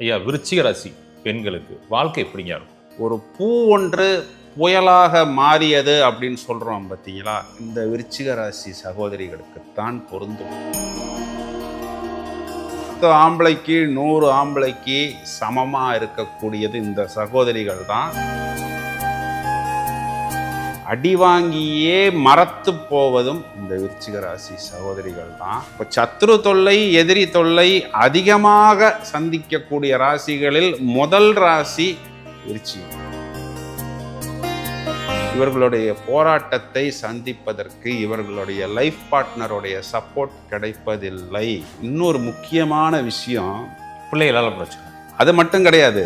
ஐயா விருச்சிக ராசி பெண்களுக்கு வாழ்க்கை எப்படிங்க? இருக்கும் ஒரு பூ ஒன்று புயலாக மாறியது அப்படின்னு சொல்கிறோம் பார்த்தீங்களா இந்த விருச்சிக ராசி சகோதரிகளுக்குத்தான் பொருந்தும். பத்து ஆம்பளைக்கு நூறு ஆம்பளைக்கு சமமாக இருக்கக்கூடியது இந்த சகோதரிகள் தான் அடி வாங்கியே மறத்து போவதும் இந்த விருச்சிக ராசி சகோதரிகள் தான். இப்போ சத்ரு தொல்லை எதிரி தொல்லை அதிகமாக சந்திக்கக்கூடிய ராசிகளில் முதல் ராசி விருச்சிகம். இவர்களுடைய போராட்டத்தை சந்திப்பதற்கு இவர்களுடைய லைஃப் பார்ட்னருடைய சப்போர்ட் கிடைப்பதில்லை. இன்னொரு முக்கியமான விஷயம் பிள்ளைகளால் பிரச்சனை. அது மட்டும் கிடையாது.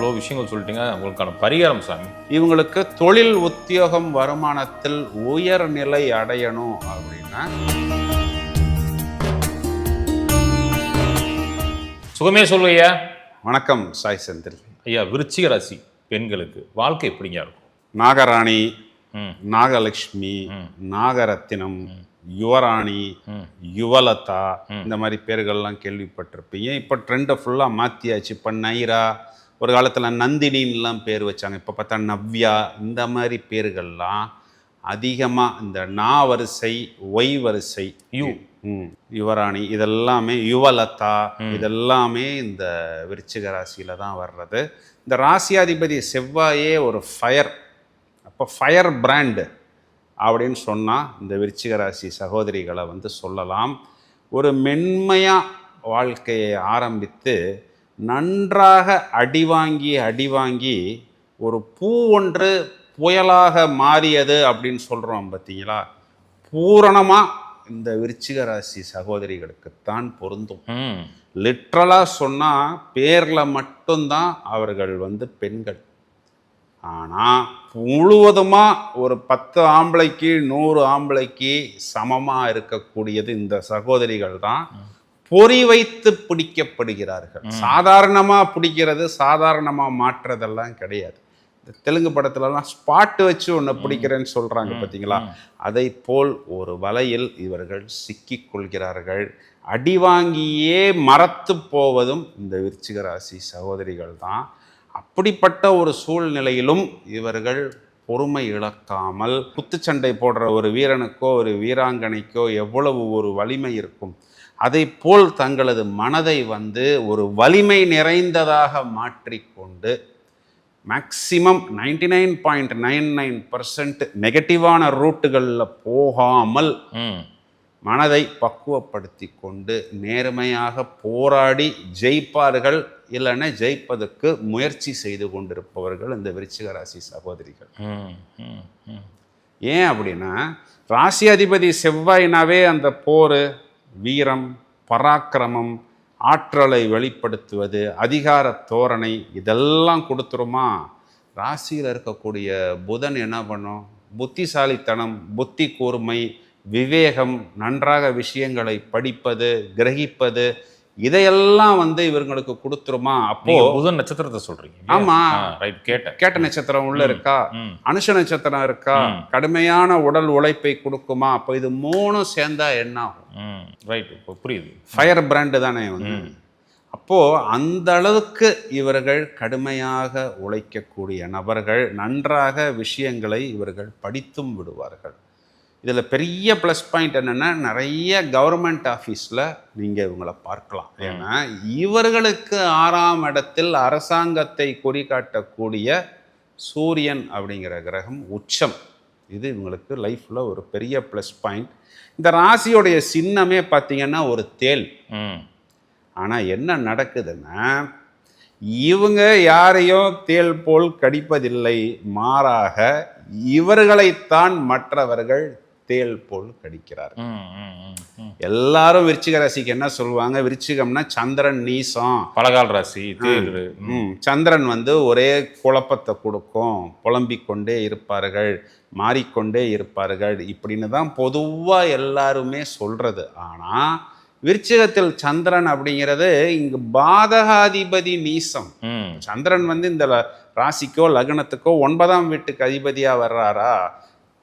இவ்வளோ விஷயங்கள் சொல்லிட்டீங்க உங்களுக்கான பரிகாரம் சாமி. இவங்களுக்கு தொழில் உத்தியோகம் வருமானத்தில் உயர்நிலை அடையணும் அப்படின்னா. சுகமே சொல்லுங்க ஐயா வணக்கம் சாய் செந்தில். ஐயா விருச்சிக ராசி பெண்களுக்கு வாழ்க்கை எப்படிங்க இருக்கும்? நாகராணி நாகலட்சுமி. நாகரத்தினம் யுவராணி யுவலதா. இந்த மாதிரி பேர்கள்லாம் கேள்விப்பட்டிருப்பீங்க. இப்போ ட்ரெண்டை ஃபுல்லாக மாற்றியாச்சு இப்போ நைரா ஒரு காலத்தில் நந்தினின்லாம் பேர் வச்சாங்க இப்போ பார்த்தா நவ்யா இந்த மாதிரி பேர்கள்லாம் அதிகமாக இந்த நா வரிசை ஒய் வரிசை யூ. யுவராணி இதெல்லாமே யுவலதா. இதெல்லாமே இந்த விருச்சிக ராசியில தான் வர்றது இந்த ராசியாதிபதி செவ்வாயே ஒரு ஃபயர் அப்போ ஃபயர் பிராண்டு அப்படின்னு சொன்னால் இந்த விருச்சிக ராசி சகோதரிகளை வந்து சொல்லலாம் ஒரு மென்மையாக வாழ்க்கையை ஆரம்பித்து நன்றாக அடி வாங்கி அடி வாங்கி ஒரு பூ ஒன்று புயலாக மாறியது அப்படின்னு சொல்கிறோம் பார்த்தீங்களா பூரணமாக இந்த விருச்சிக ராசி சகோதரிகளுக்குத்தான் பொருந்தும். லிட்ரலாக சொன்னால் பேரில் மட்டும்தான் அவர்கள் வந்து பெண்கள். ஆனால் முழுவதுமாக ஒரு பத்து ஆம்பளைக்கு நூறு ஆம்பளைக்கு சமமாக இருக்கக்கூடியது இந்த சகோதரிகள் தான் பொறி வைத்து பிடிக்கப்படுகிறார்கள். சாதாரணமாக பிடிக்கிறது சாதாரணமாக மாற்றுறதெல்லாம் கிடையாது. இந்த தெலுங்கு படத்துலலாம் ஸ்பாட் வச்சு ஒன்று பிடிக்கிறேன்னு சொல்கிறாங்க பார்த்தீங்களா அதை போல் ஒரு வலையில் இவர்கள் சிக்கிக் கொள்கிறார்கள். அடி வாங்கியே மறத்து போவதும் இந்த விருச்சிக ராசி சகோதரிகள் தான். அப்படிப்பட்ட ஒரு சூழ்நிலையிலும் இவர்கள் பொறுமை இழக்காமல் குத்துச்சண்டை போடுற ஒரு வீரனுக்கோ ஒரு வீராங்கனைக்கோ எவ்வளவு ஒரு வலிமை இருக்கும். அதை போல் தங்களது மனதை வந்து ஒரு வலிமை நிறைந்ததாக மாற்றிக்கொண்டு maximum ninety nine point nine nine percent நெகட்டிவான ரூட்டுகளில் போகாமல் மனதை பக்குவப்படுத்தி கொண்டு நேர்மையாக போராடி ஜெயிப்பார்கள் இல்லைன்னா ஜெயிப்பதற்கு முயற்சி செய்து கொண்டிருப்பவர்கள் இந்த விருச்சிக ராசி சகோதரிகள் ஏன் அப்படின்னா ராசி அதிபதி செவ்வாய்னாவே அந்த போர் வீரம் பராக்கிரமம் ஆற்றலை வெளிப்படுத்துவது அதிகார தோரணை இதெல்லாம் கொடுத்துருமா? ராசியில் இருக்கக்கூடிய புதன் என்ன பண்ணும்? புத்திசாலித்தனம் புத்தி கூர்மை விவேகம் நன்றாக விஷயங்களை படிப்பது கிரகிப்பது இதையெல்லாம் வந்து இவர்களுக்கு கொடுத்துருமா? அப்போ புதன் நட்சத்திரத்தை சொல்றீங்க ஆமா. ரைட் கேட்டேன். கேட்ட நட்சத்திரம் உள்ள இருக்கா? அனுஷ நட்சத்திரம் இருக்கா. கடுமையான உடல் உழைப்பை கொடுக்குமா? அப்போ இது மூணும் சேர்ந்தா என்ன ஆகும் ரைட் இப்போ புரியுது. ஃபயர் பிராண்டு தானே வந்து. அப்போ அந்த அளவுக்கு இவர்கள் கடுமையாக உழைக்கக்கூடிய நபர்கள் நன்றாக விஷயங்களை இவர்கள் படித்தும் விடுவார்கள். இதில் பெரிய ப்ளஸ் பாயிண்ட் என்னென்னா நிறைய கவர்மெண்ட் ஆஃபீஸில் நீங்கள் இவங்களை பார்க்கலாம். ஏன்னா இவர்களுக்கு ஆறாம் இடத்தில் அரசாங்கத்தை குறிகாட்டக்கூடிய சூரியன் அப்படிங்கிற கிரகம் உச்சம். இது இவங்களுக்கு லைஃப்பில் ஒரு பெரிய ப்ளஸ் பாயிண்ட் இந்த ராசியோடைய சின்னமே பார்த்தீங்கன்னா ஒரு தேள். ம். ஆனால் என்ன நடக்குதுன்னா இவங்க யாரையும் தேள் போல் கடிப்பதில்லை. மாறாக இவர்களைத்தான் மற்றவர்கள் தேள் போல் ம் எல்லாரும் விருச்சிக ராசிக்கு என்ன சொல்லுவாங்க? விருச்சிகம்னா சந்திரன் நீசம். பலகால் ராசி சந்திரன் வந்து ஒரே குழப்பத்தை கொடுக்கும். புலம்பிக் கொண்டே இருப்பார்கள் மாறிக்கொண்டே இருப்பார்கள் இப்படின்னு தான் பொதுவாக எல்லாருமே சொல்றது. ஆனால் விருச்சிகத்தில் சந்திரன் அப்படிங்கிறது இங்கு பாதகாதிபதி நீசம். சந்திரன் வந்து இந்த ராசிக்கோ லக்னத்துக்கோ ஒன்பதாம் வீட்டுக்கு அதிபதியா வர்றாரா?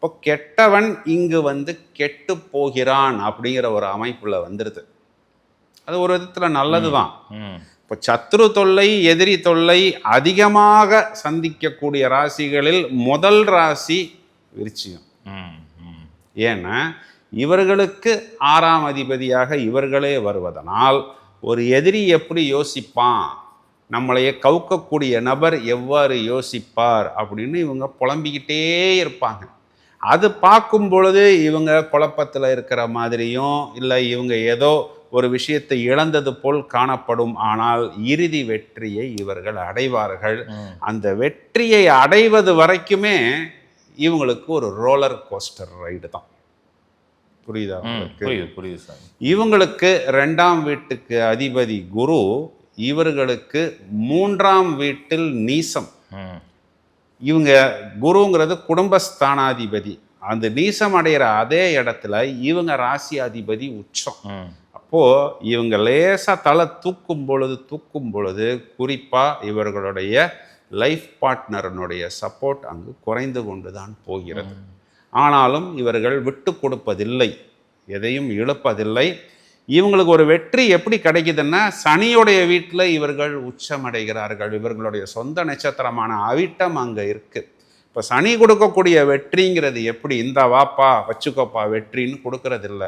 இப்போ கெட்டவன் இங்கு வந்து கெட்டு போகிறான் அப்படிங்கிற ஒரு அமைப்புல வந்துடுது அது ஒரு விதத்தில் நல்லது தான் இப்போ சத்ரு தொல்லை எதிரி தொல்லை அதிகமாக சந்திக்கக்கூடிய ராசிகளில் முதல் ராசி விருச்சிகம். ஏன்னா இவர்களுக்கு ஆறாம் அதிபதியாக இவர்களே வருவதனால் ஒரு எதிரி எப்படி யோசிப்பான்? நம்மளைய கவுக்கக்கூடிய நபர் எவ்வாறு யோசிப்பார் அப்படின்னு இவங்க புலம்பிக்கிட்டே இருப்பாங்க. அது பார்க்கும் பொழுது இவங்க குழப்பத்தில் இருக்கிற மாதிரியும் இல்லை இவங்க ஏதோ ஒரு விஷயத்தை இழந்தது போல் காணப்படும். ஆனால் இறுதி வெற்றியை இவர்கள் அடைவார்கள். அந்த வெற்றியை அடைவது வரைக்குமே இவங்களுக்கு ஒரு ரோலர் கோஸ்டர் ரைடு தான். புரியுதா புரியுது புரியுது சார். இவங்களுக்கு ரெண்டாம் வீட்டுக்கு அதிபதி குரு இவர்களுக்கு மூன்றாம் வீட்டில் நீசம். இவங்க குருங்கிறது குடும்பஸ்தானாதிபதி. அந்த நீசம் அடைகிற அதே இடத்துல இவங்க ராசியாதிபதி உச்சம். ம். அப்போ இவங்க லேசா தலை தூக்கும் பொழுது தூக்கும் பொழுது குறிப்பா இவர்களுடைய லைஃப் பார்ட்னரனுடைய சப்போர்ட் அங்கு குறைந்து கொண்டு தான் போகிறது ஆனாலும் இவர்கள் விட்டு கொடுப்பதில்லை. எதையும் இழப்பதில்லை. இவங்களுக்கு ஒரு வெற்றி எப்படி கிடைக்குதுன்னா சனியுடைய வீட்டில் இவர்கள் உச்சமடைகிறார்கள். இவர்களுடைய சொந்த நட்சத்திரமான அவிட்டம் அங்கே இருக்குது இப்போ சனி கொடுக்கக்கூடிய வெற்றிங்கிறது எப்படி? இந்த வாப்பா வச்சுக்கோப்பா வெற்றின்னு கொடுக்கறதில்ல.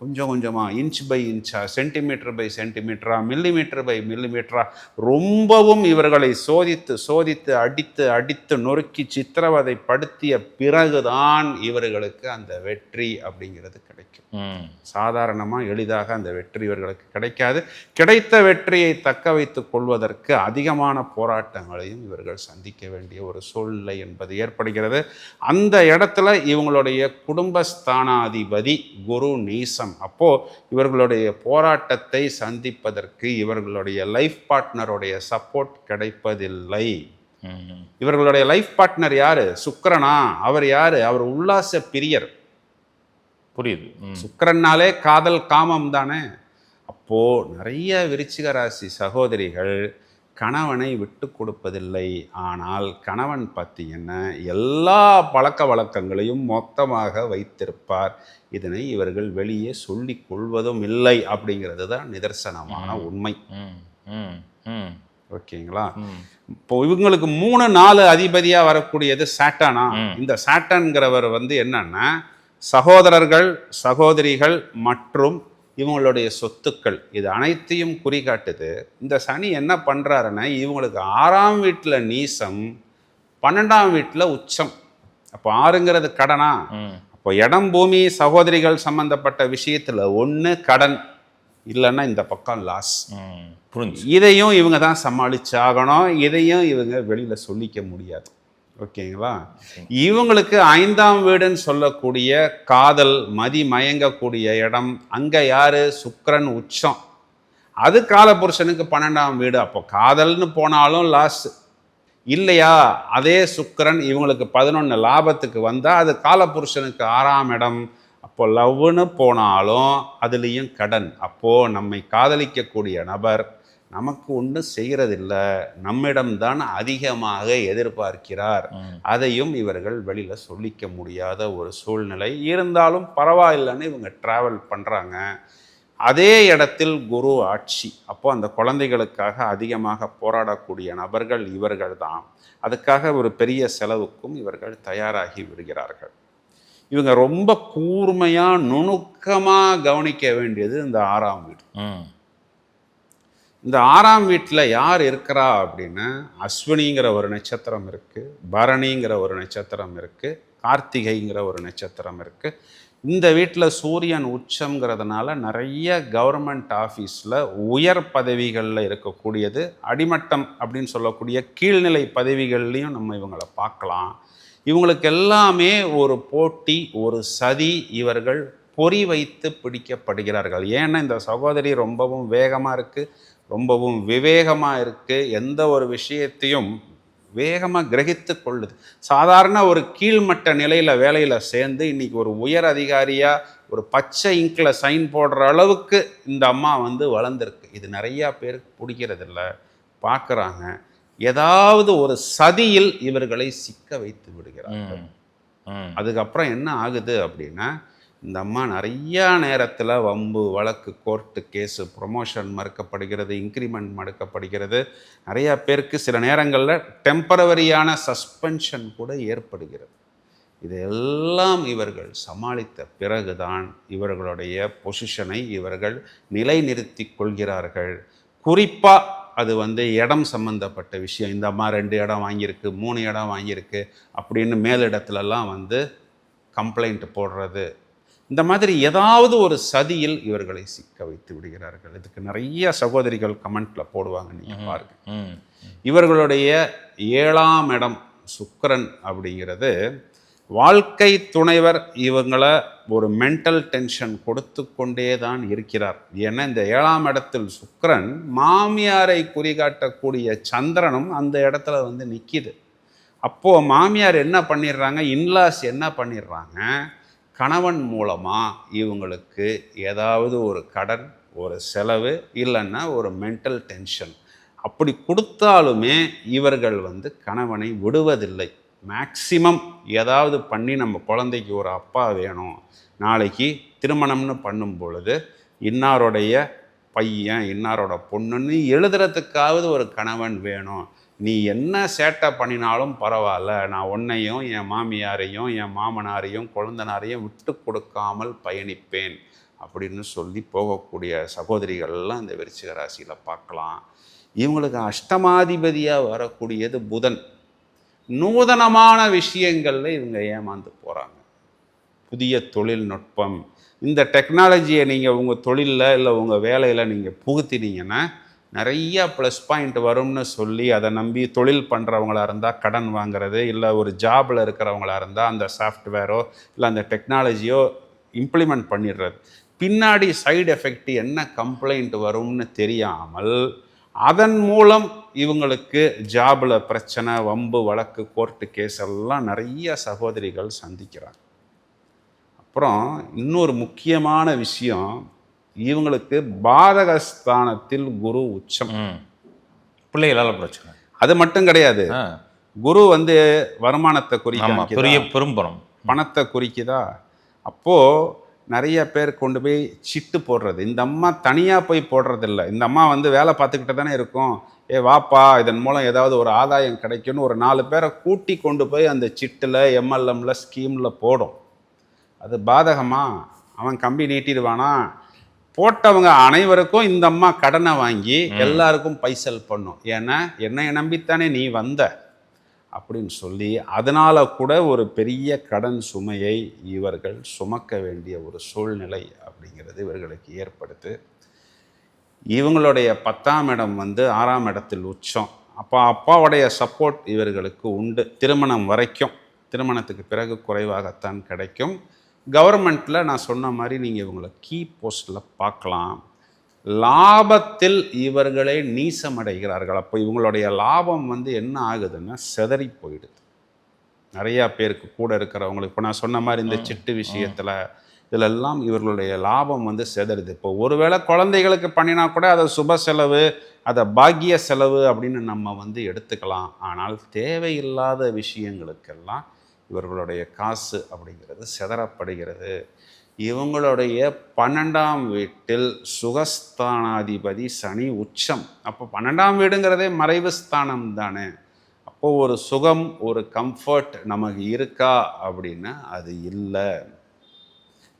கொஞ்சம் கொஞ்சமாக இன்ச் பை இன்ச்சா சென்டிமீட்டர் பை சென்டிமீட்டரா மில்லிமீட்டர் பை மில்லிமீட்டரா ரொம்பவும் இவர்களை சோதித்து சோதித்து அடித்து அடித்து நொறுக்கி சித்திரவதை படுத்திய பிறகுதான் இவர்களுக்கு அந்த வெற்றி அப்படிங்கிறது கிடைக்கும். சாதாரணமாக எளிதாக அந்த வெற்றி இவர்களுக்கு கிடைக்காது. கிடைத்த வெற்றியை தக்க வைத்துக் கொள்வதற்கு அதிகமான போராட்டங்களையும் இவர்கள் சந்திக்க வேண்டிய ஒரு சூழ்நிலை என்பது ஏற்படுகிறது. அந்த இடத்துல இவங்களுடைய குடும்பஸ்தானாதிபதி குரு நீசம் அப்போ இவர்களுடைய போராட்டத்தை சந்திப்பதற்கு இவர்களுடைய லைஃப் பார்ட்னருடைய சப்போர்ட் கிடைப்பதில்லை. இவர்களுடைய லைஃப் பார்ட்னர் யாரு? சுக்கிரனா. அவர் யாரு? அவர் உல்லாச பிரியர். புரியுது. சுக்கிரன்னாலே காதல் காமம் தானே? அப்போ நிறைய விருச்சிக ராசி சகோதரிகள் கணவனை விட்டு கொடுப்பதில்லை. ஆனால் கணவன் பார்த்தீங்கன்னா எல்லா பழக்க வழக்கங்களையும் மொத்தமாக வைத்திருப்பார். இதனை இவர்கள் வெளியே சொல்லிக் கொள்வதும் இல்லை அப்படிங்கிறது தான் நிதர்சனமான உண்மை. ஓகேங்களா? இப்போ இவங்களுக்கு மூணு நாலு அதிபதியாக வரக்கூடியது சாட்டானா. இந்த சாட்டன்கிறவர் வந்து என்னன்னா சகோதரர்கள் சகோதரிகள் மற்றும் இவங்களுடைய சொத்துக்கள் இது அனைத்தையும் குறிகாட்டுது. இந்த சனி என்ன பண்ணுறாருன்னா இவங்களுக்கு ஆறாம் வீட்டில் நீசம் பன்னெண்டாம் வீட்டில் உச்சம். அப்போ ஆறுங்கிறது கடனா? அப்போ இடம் பூமி சகோதரிகள் சம்பந்தப்பட்ட விஷயத்தில் ஒன்று கடன் இல்லைன்னா இந்த பக்கம் லாஸ் புரிஞ்சு இதையும் இவங்க தான் சமாளிச்சாகணும். இதையும் இவங்க வெளியில் சொல்லிக்க முடியாது. ஓகேங்களா? இவங்களுக்கு ஐந்தாம் வீடுன்னு சொல்லக்கூடிய காதல் மதி மயங்கக்கூடிய இடம் அங்கே யாரு? சுக்கிரன் உச்சம். அது காலபுருஷனுக்கு பன்னெண்டாம் வீடு. அப்போ காதல்னு போனாலும் லாஸ் இல்லையா? அதே சுக்கிரன் இவங்களுக்கு பதினொன்று லாபத்துக்கு வந்தால் அது காலபுருஷனுக்கு ஆறாம் இடம். அப்போ லவ்னு போனாலும் அதுலேயும் கடன். அப்போது நம்மை காதலிக்கக்கூடிய நபர் நமக்கு ஒன்றும் செய்கிறதில்ல நம்மிடம்தான் அதிகமாக எதிர்பார்க்கிறார். அதையும் இவர்கள் வெளியில் சொல்லிக்க முடியாத ஒரு சூழ்நிலை. இருந்தாலும் பரவாயில்லைன்னு இவங்க ட்ராவல் பண்ணுறாங்க அதே இடத்தில் குரு ஆட்சி. அப்போ அந்த குழந்தைகளுக்காக அதிகமாக போராடக்கூடிய நபர்கள் இவர்கள் தான். அதுக்காக ஒரு பெரிய செலவுக்கும் இவர்கள் தயாராகி விடுகிறார்கள். இவங்க ரொம்ப கூர்மையாக நுணுக்கமாக கவனிக்க வேண்டியது இந்த ஆறாம் வீடு. இந்த ஆறாம் வீட்டில் யார் இருக்கிறா அப்படின்னா அஸ்வினிங்கிற ஒரு நட்சத்திரம் இருக்குது பரணிங்கிற ஒரு நட்சத்திரம் இருக்குது கார்த்திகைங்கிற ஒரு நட்சத்திரம் இருக்குது இந்த வீட்டில் சூரியன் உச்சங்கிறதுனால நிறைய கவர்மெண்ட் ஆஃபீஸில் உயர் பதவிகளில் இருக்கக்கூடியது அடிமட்டம் அப்படின்னு சொல்லக்கூடிய கீழ்நிலை பதவிகள்லையும் நம்ம இவங்களை பார்க்கலாம். இவங்களுக்கு எல்லாமே ஒரு போட்டி ஒரு சதி இவர்கள் பொறி வைத்து பிடிக்கப்படுகிறார்கள். ஏன்னா இந்த சகோதரி ரொம்பவும் வேகமாக இருக்குது ரொம்பவும் விவேகமாக இருக்குது எந்த ஒரு விஷயத்தையும் வேகமாக கிரகித்து கொள்ளுது. சாதாரண ஒரு கீழ்மட்ட நிலையில் வேலையில் சேர்ந்து இன்னைக்கு ஒரு உயர் அதிகாரியாக ஒரு பச்சை இங்கில் சைன் போடுற அளவுக்கு இந்த அம்மா வந்து வளர்ந்துருக்கு. இது நிறையா பேருக்கு பிடிக்கிறதில்ல பார்க்குறாங்க ஏதாவது ஒரு சதியில் இவர்களை சிக்க வைத்து விடுகிறார்கள். அதுக்கப்புறம் என்ன ஆகுது அப்படின்னா இந்த அம்மா நிறையா நேரத்தில் வம்பு வழக்கு கோர்ட்டு கேஸு ப்ரொமோஷன் மறுக்கப்படுகிறது இன்க்ரிமெண்ட் மறுக்கப்படுகிறது. நிறையா பேருக்கு சில நேரங்களில் டெம்பரவரியான சஸ்பென்ஷன் கூட ஏற்படுகிறது. இதையெல்லாம் இவர்கள் சமாளித்த பிறகுதான் இவர்களுடைய பொசிஷனை இவர்கள் நிலைநிறுத்தி கொள்கிறார்கள். குறிப்பாக அது வந்து இடம் சம்மந்தப்பட்ட விஷயம். இந்த அம்மா ரெண்டு இடம் வாங்கியிருக்கு மூணு இடம் வாங்கியிருக்கு அப்படின்னு மேலிடத்துலலாம் வந்து கம்ப்ளைண்ட் போடுறது. இந்த மாதிரி ஏதாவது ஒரு சதியில் இவர்களை சிக்க வைத்து விடுகிறார்கள். இதுக்கு நிறைய சகோதரிகள் கமெண்ட்ல போடுவாங்க நீங்க பாருங்க. இவர்களுடைய ஏழாம் இடம் சுக்கிரன் அப்படிங்கிறது வாழ்க்கை துணைவர் இவங்களை ஒரு மென்டல் டென்ஷன் கொடுத்து கொண்டே தான் இருக்கிறார். ஏன்னா இந்த ஏழாம் இடத்தில் சுக்கிரன் மாமியாரை குறிகாட்டக்கூடிய சந்திரனும் அந்த இடத்துல வந்து நிற்கிது அப்போது மாமியார் என்ன பண்ணிடுறாங்க? இன்லாஸ் என்ன பண்ணிடுறாங்க? கணவன் மூலமாக இவங்களுக்கு ஏதாவது ஒரு கடன் ஒரு செலவு இல்லைன்னா ஒரு மென்டல் டென்ஷன் அப்படி கொடுத்தாலுமே இவர்கள் வந்து கணவனை விடுவதில்லை. மேக்சிமம் ஏதாவது பண்ணி நம்ம குழந்தைக்கு ஒரு அப்பா வேணும். நாளைக்கு திருமணம்னு பண்ணும் பொழுது இன்னாருடைய பையன் இன்னாரோட பொண்ணுன்னு எழுதுறதுக்காவது ஒரு கணவன் வேணும். நீ என்ன சேட்டை பண்ணினாலும் பரவாயில்ல. நான் உன்னையும் என் மாமியாரையும் என் மாமனாரையும் குழந்தனாரையும் விட்டு கொடுக்காமல் பயணிப்பேன் அப்படின்னு சொல்லி போகக்கூடிய சகோதரிகள்லாம் இந்த விருச்சிக ராசியில் பார்க்கலாம். இவங்களுக்கு அஷ்டமாதிபதியாக வரக்கூடியது புதன். நூதனமான விஷயங்களில் இவங்க ஏமாந்து போகிறாங்க புதிய தொழில்நுட்பம் இந்த டெக்னாலஜியை நீங்கள் உங்கள் தொழிலில் இல்லை உங்கள் வேலையில் நீங்கள் புகுத்தினீங்கன்னா நிறைய ப்ளஸ் பாயிண்ட் வரும்னு சொல்லி அதை நம்பி தொழில் பண்ணுறவங்களா இருந்தால் கடன் வாங்குறது இல்லை ஒரு ஜாபில் இருக்கிறவங்களா இருந்தால் அந்த சாஃப்ட்வேரோ இல்லை அந்த டெக்னாலஜியோ இம்ப்ளிமெண்ட் பண்ணிடுறது. பின்னாடி சைடு எஃபெக்ட் என்ன கம்ப்ளைண்ட் வரும்னு தெரியாமல் அதன் மூலம் இவங்களுக்கு ஜாபில் பிரச்சனை வம்பு வழக்கு கோர்ட்டு கேஸ் எல்லாம் நிறைய சகோதரிகள் சந்திக்கிறாங்க. அப்புறம் இன்னொரு முக்கியமான விஷயம் இவங்களுக்கு பாதகஸ்தானத்தில் குரு உச்சம். பிள்ளைகளால் பிரச்சனை அது மட்டும் கிடையாது. குரு வந்து வருமானத்தை குறிக்க பெரிய பெரும்பணம் பணத்தை குறிக்குதா? அப்போது நிறைய பேர் கொண்டு போய் சிட்டு போடுறது. இந்த அம்மா தனியாக போய் போடுறதில்ல. இந்த அம்மா வந்து வேலை பார்த்துக்கிட்டு தானே இருக்கும். ஏ வாப்பா இதன் மூலம் ஏதாவது ஒரு ஆதாயம் கிடைக்கும்னு ஒரு நாலு பேரை கூட்டி கொண்டு போய் அந்த சிட்டில் எம்எல்எம்ல ஸ்கீமில் போடும். அது பாதகமா? அவன் கம்பி நீட்டிடுவானா? போட்டவங்க அனைவருக்கும் இந்த அம்மா கடனை வாங்கி எல்லாருக்கும் பைசல் பண்ணும். ஏன்னா என்னை நம்பித்தானே நீ வந்த? அப்படின்னு சொல்லி அதனால கூட ஒரு பெரிய கடன் சுமையை இவர்கள் சுமக்க வேண்டிய ஒரு சூழ்நிலை அப்படிங்கிறது இவர்களுக்கு ஏற்படுத்து இவங்களுடைய பத்தாம் இடம் வந்து ஆறாம் இடத்தில் உச்சம். அப்போ அப்பாவுடைய சப்போர்ட் இவர்களுக்கு உண்டு. திருமணம் வரைக்கும். திருமணத்துக்கு பிறகு குறைவாகத்தான் கிடைக்கும். கவர்மெண்ட்டில் நான் சொன்ன மாதிரி நீங்கள் இவங்களை கீ போஸ்ட்டில் பார்க்கலாம். லாபத்தில் இவர்களே நீசமடைகிறார்கள். அப்போ இவங்களுடைய லாபம் வந்து என்ன ஆகுதுன்னா செதறி போயிடுது. நிறையா பேருக்கு கூட இருக்கிறவங்களுக்கு இப்போ நான் சொன்ன மாதிரி இந்த சிட்டு விஷயத்தில் இதிலெல்லாம் இவர்களுடைய லாபம் வந்து செதறுது. இப்போ ஒருவேளை குழந்தைகளுக்கு பண்ணினா கூட அதை சுப செலவு அதை பாக்கிய செலவு அப்படின்னு நம்ம வந்து எடுத்துக்கலாம். ஆனால் தேவையில்லாத விஷயங்களுக்கெல்லாம் இவர்களுடைய காசு அப்படிங்கிறது செதறப்படுகிறது. இவங்களுடைய பன்னெண்டாம் வீட்டில் சுகஸ்தானாதிபதி சனி உச்சம். அப்போ பன்னெண்டாம் வீடுங்கிறதே மறைவு ஸ்தானம் தானே. அப்போது ஒரு சுகம் ஒரு கம்ஃபர்ட் நமக்கு இருக்கா அப்படின்னா அது இல்லை.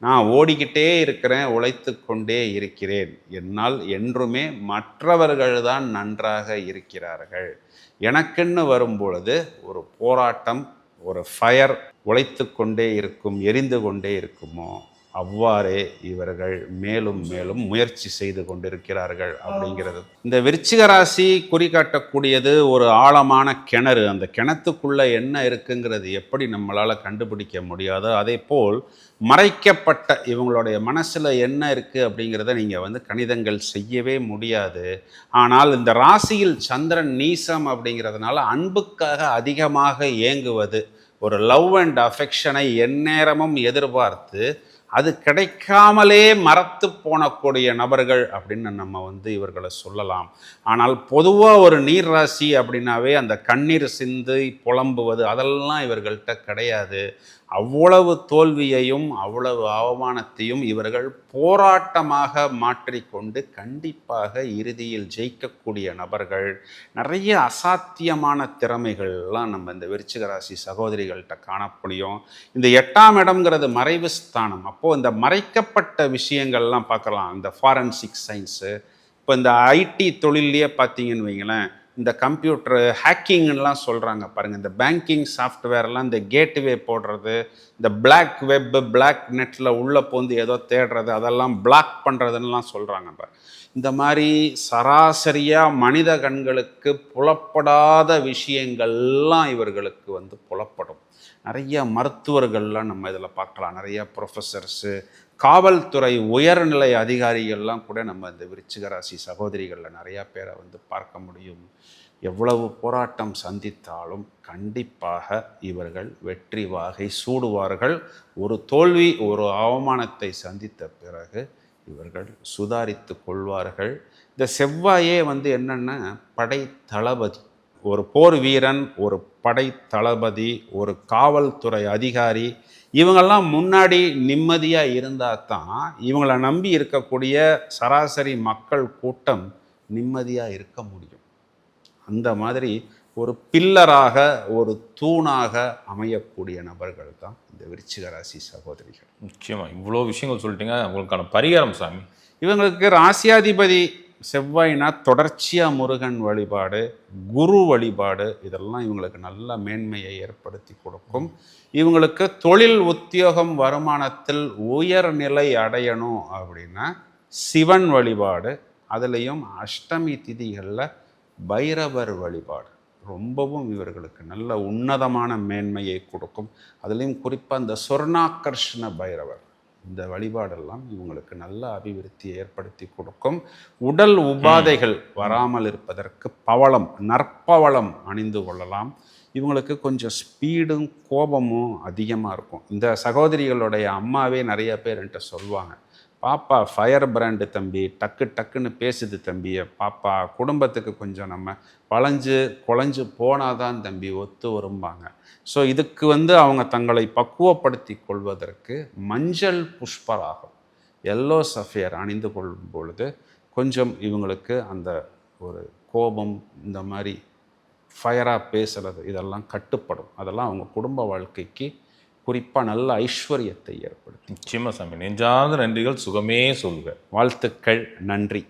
நான் ஓடிக்கிட்டே இருக்கிறேன் உழைத்து கொண்டே இருக்கிறேன். என்னால் என்றுமே மற்றவர்கள் தான் நன்றாக இருக்கிறார்கள். எனக்குன்னு வரும்பொழுது ஒரு போராட்டம் ஒரு ஃபயர் உழைத்து கொண்டே இருக்கும் எரிந்து கொண்டே இருக்குமோ அவ்வாறே இவர்கள் மேலும் மேலும் முயற்சி செய்து கொண்டிருக்கிறார்கள் அப்படிங்கிறது. இந்த விருச்சிக ராசி குறிகாட்டக்கூடியது ஒரு ஆழமான கிணறு. அந்த கிணத்துக்குள்ள என்ன இருக்குங்கிறது எப்படி நம்மளால கண்டுபிடிக்க முடியாதோ அதே போல் மறைக்கப்பட்ட இவங்களுடைய மனசுல என்ன இருக்கு அப்படிங்கிறத நீங்க வந்து கணிதங்கள் செய்யவே முடியாது. ஆனால் இந்த ராசியில் சந்திரன் நீசம் அப்படிங்கிறதுனால அன்புக்காக அதிகமாக ஏங்குவது ஒரு லவ் அண்ட் அஃபெக்ஷனை எந்நேரமும் எதிர்பார்த்து அது கிடைக்காமலே மறத்து போனக்கூடிய நபர்கள் அப்படின்னு நம்ம வந்து இவர்களை சொல்லலாம். ஆனால் பொதுவாக ஒரு நீர் ராசி அப்படின்னாவே அந்த கண்ணீர் சிந்து புலம்புவது அதெல்லாம் இவர்கள்ட்ட கிடையாது. அவ்வளவு தோல்வியையும் அவ்வளவு அவமானத்தையும் இவர்கள் போராட்டமாக மாற்றிக்கொண்டு கண்டிப்பாக இறுதியில் ஜெயிக்கக்கூடிய நபர்கள். நிறைய அசாத்தியமான திறமைகள்லாம் நம்ம இந்த விருச்சிக ராசி சகோதரிகள்கிட்ட காண முடியும் இந்த எட்டாம் இடம்ங்கிறது மறைவு ஸ்தானம். அப்போது இந்த மறைக்கப்பட்ட விஷயங்கள்லாம் பார்க்கலாம். இந்த ஃபாரன்சிக் சயின்ஸு இப்போ இந்த ஐடி தொழிலையே பார்த்தீங்கன்னு வைங்களேன். இந்த கம்ப்யூட்டர் ஹேக்கிங்லாம் சொல்கிறாங்க பாருங்கள் இந்த பேங்கிங் சாஃப்ட்வேர்லாம் இந்த கேட்வே போடுறது இந்த பிளாக் வெப் பிளாக் நெட்டில் உள்ளே போந்து ஏதோ தேடுறது அதெல்லாம் பிளாக் பண்ணுறதுன்னெலாம் சொல்கிறாங்க பாரு. இந்த மாதிரி சராசரியாக மனித கண்களுக்கு புலப்படாத விஷயங்கள்லாம் இவர்களுக்கு வந்து புலப்படும். நிறைய மருத்துவர்கள்லாம் நம்ம இதில் பார்க்கலாம். நிறைய ப்ரொஃபஸர்ஸு காவல்துறை உயர்நிலை அதிகாரிகள்லாம் கூட நம்ம இந்த விருச்சிக ராசி சகோதரிகளில் நிறையா பேரை வந்து பார்க்க முடியும். எவ்வளவு போராட்டம் சந்தித்தாலும் கண்டிப்பாக இவர்கள் வெற்றி வாகை சூடுவார்கள். ஒரு தோல்வி ஒரு அவமானத்தை சந்தித்த பிறகு இவர்கள் சுதாரித்து கொள்வார்கள். இந்த செவ்வாயே வந்து என்னென்னா படை தளபதி ஒரு போர் வீரன் ஒரு படை தளபதி ஒரு காவல்துறை அதிகாரி இவங்கெல்லாம் முன்னாடி நிம்மதியாக இருந்தால் தான் இவங்களை நம்பி இருக்கக்கூடிய சராசரி மக்கள் கூட்டம் நிம்மதியாக இருக்க முடியும். அந்த மாதிரி ஒரு பில்லராக ஒரு தூணாக அமையக்கூடிய நபர்கள் தான் இந்த விருச்சிக ராசி சகோதரிகள். நிச்சயமா. இவ்வளோ விஷயங்கள் சொல்லிட்டீங்க. உங்களுக்கான பரிகாரம் சாமி. இவங்களுக்கு ராசியாதிபதி செவ்வாய்னா தொடர்ச்சியாக முருகன் வழிபாடு குரு வழிபாடு இதெல்லாம் இவங்களுக்கு நல்ல மேன்மையை ஏற்படுத்தி கொடுக்கும். இவங்களுக்கு தொழில் உத்தியோகம் வருமானத்தில் உயர்நிலை அடையணும் அப்படின்னா சிவன் வழிபாடு அதுலேயும் அஷ்டமி திதிகளில் பைரவர் வழிபாடு. ரொம்பவும் இவர்களுக்கு நல்ல உன்னதமான மேன்மையை கொடுக்கும். அதுலேயும் குறிப்பாக இந்த சொர்ணாகர்ஷ்ண பைரவர். இந்த வழிபாடெல்லாம் இவங்களுக்கு நல்ல அபிவிருத்தியை ஏற்படுத்தி கொடுக்கும். உடல் உபாதைகள் வராமல் இருப்பதற்கு பவளம் நற்பவளம் அணிந்து கொள்ளலாம். இவங்களுக்கு கொஞ்சம் ஸ்பீடும் கோபமும் அதிகமாக இருக்கும். இந்த சகோதரிகளுடைய அம்மாவே நிறைய பேர் என்கிட்ட சொல்லுவாங்க பாப்பா ஃபயர் பிராண்டு தம்பி டக்கு டக்குன்னு பேசுது தம்பி. பாப்பா குடும்பத்துக்கு கொஞ்சம் நம்ம வளைஞ்சு குழஞ்சு போனாதான் தம்பி ஒத்து வரும்பாங்க. ஸோ இதுக்கு வந்து அவங்க தங்களை பக்குவப்படுத்தி கொள்வதற்கு மஞ்சள் புஷ்பராகம் எல்லோ சஃபியர் அணிந்து கொள்ளும் பொழுது கொஞ்சம் இவங்களுக்கு அந்த ஒரு கோபம் இந்த மாதிரி ஃபயராக பேசுகிறது இதெல்லாம் கட்டுப்படும். அதெல்லாம் அவங்க குடும்ப வாழ்க்கைக்கு குறிப்பாக நல்ல ஐஸ்வர்யத்தை ஏற்படுத்தும். நிச்சயமா சாமி நெஞ்சார்ந்த நன்றிகள் சுகமே சொல்லுங்க வாழ்த்துக்கள் நன்றி.